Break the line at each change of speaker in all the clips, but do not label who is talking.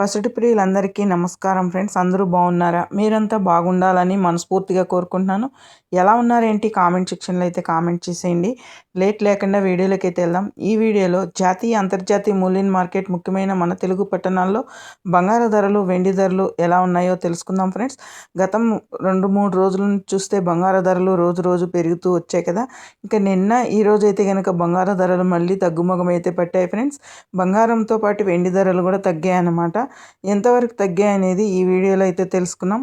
పసుటి ప్రియులందరికీ నమస్కారం ఫ్రెండ్స్. అందరూ బాగున్నారా? మీరంతా బాగుండాలని మనస్ఫూర్తిగా కోరుకుంటున్నాను. ఎలా ఉన్నారేంటి? కామెంట్ సెక్షన్లో అయితే కామెంట్ చేసేయండి. లేట్ లేకుండా వీడియోలోకి అయితే వెళ్దాం. ఈ వీడియోలో జాతీయ అంతర్జాతీయ మూల్యం మార్కెట్ ముఖ్యమైన మన తెలుగు పట్టణాల్లో బంగారు ధరలు వెండి ధరలు ఎలా ఉన్నాయో తెలుసుకుందాం ఫ్రెండ్స్. గతం రెండు మూడు రోజుల నుంచి చూస్తే బంగారు ధరలు రోజు రోజు పెరుగుతూ వచ్చాయి కదా. ఇంకా నిన్న ఈ రోజు అయితే కనుక బంగారు ధరలు మళ్ళీ తగ్గుముఖం అయితే పట్టాయి ఫ్రెండ్స్. బంగారంతో పాటు వెండి ధరలు కూడా తగ్గాయి అన్నమాట ఎంతవరకు తగ్గాయి అనేది ఈ వీడియోలో అయితే తెలుసుకున్నాం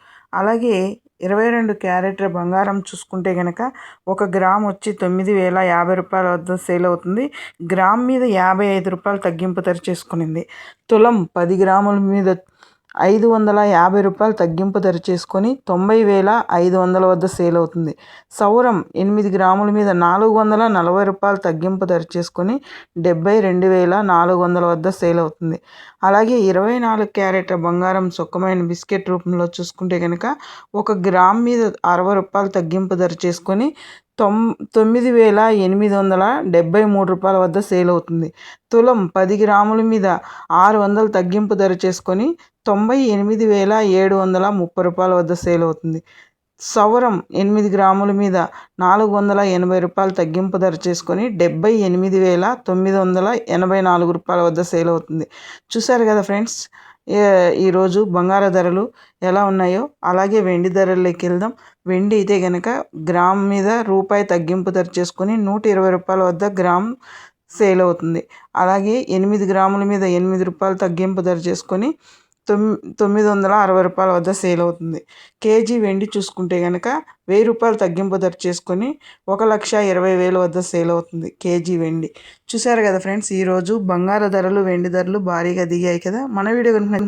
అలాగే ఇరవై రెండు క్యారెట్ల బంగారం చూసుకుంటే కనుక ఒక గ్రామ్ వచ్చి తొమ్మిది వేల యాభై రూపాయల వద్ద సేల్ అవుతుంది. గ్రామ్ మీద యాభై ఐదు రూపాయలు తగ్గింపు ధర చేసుకునింది. తులం పది గ్రాముల మీద ఐదు వందల యాభై రూపాయలు తగ్గింపు ధర చేసుకొని తొంభై వేల ఐదు వందల వద్ద సేల్ అవుతుంది. సౌరం ఎనిమిది గ్రాముల మీద నాలుగు వందల నలభై రూపాయలు తగ్గింపు ధర చేసుకొని డెబ్బై రెండు వేల నాలుగు వందల వద్ద సేల్ అవుతుంది. అలాగే ఇరవై నాలుగు క్యారెట్ల బంగారం సుఖమైన బిస్కెట్ రూపంలో చూసుకుంటే కనుక ఒక గ్రామ్ మీద అరవై రూపాయలు తగ్గింపు ధర చేసుకొని తొమ్ తొమ్మిది వేల ఎనిమిది వందల డెబ్బై మూడు రూపాయల వద్ద సేల్ అవుతుంది. తులం పది గ్రాముల మీద ఆరు వందలు తగ్గింపు ధర చేసుకొని తొంభై ఎనిమిది వేల ఏడు వందల ముప్పై రూపాయల వద్ద సేల్ అవుతుంది. సౌరం ఎనిమిది గ్రాముల మీద నాలుగు వందల ఎనభై రూపాయలు తగ్గింపు ధర చేసుకొని డెబ్బై ఎనిమిది వేల తొమ్మిది వందల ఎనభై నాలుగు రూపాయల వద్ద సేల్ అవుతుంది. చూసారు కదా ఫ్రెండ్స్? ఈరోజు బంగార ధరలు ఎలా ఉన్నాయో అలాగే వెండి ధరల్లోకి వెళ్దాం. వెండి అయితే కనుక గ్రామ్ మీద రూపాయి తగ్గింపు ధర చేసుకొని నూట ఇరవై రూపాయల వద్ద గ్రామ్ సేల్ అవుతుంది. అలాగే ఎనిమిది గ్రాముల మీద ఎనిమిది రూపాయలు తగ్గింపు ధర చేసుకొని తొమ్మి తొమ్మిది వందల అరవై రూపాయల వద్ద సేల్ అవుతుంది. కేజీ వెండి చూసుకుంటే కనుక వెయ్యి రూపాయలు తగ్గింపు ధర చేసుకొని ఒక లక్ష ఇరవై వేల వద్ద సేల్ అవుతుంది కేజీ వెండి. చూసారు కదా ఫ్రెండ్స్ ఈరోజు బంగారు ధరలు వెండి ధరలు భారీగా దిగాయి కదా. మన వీడియో కనుక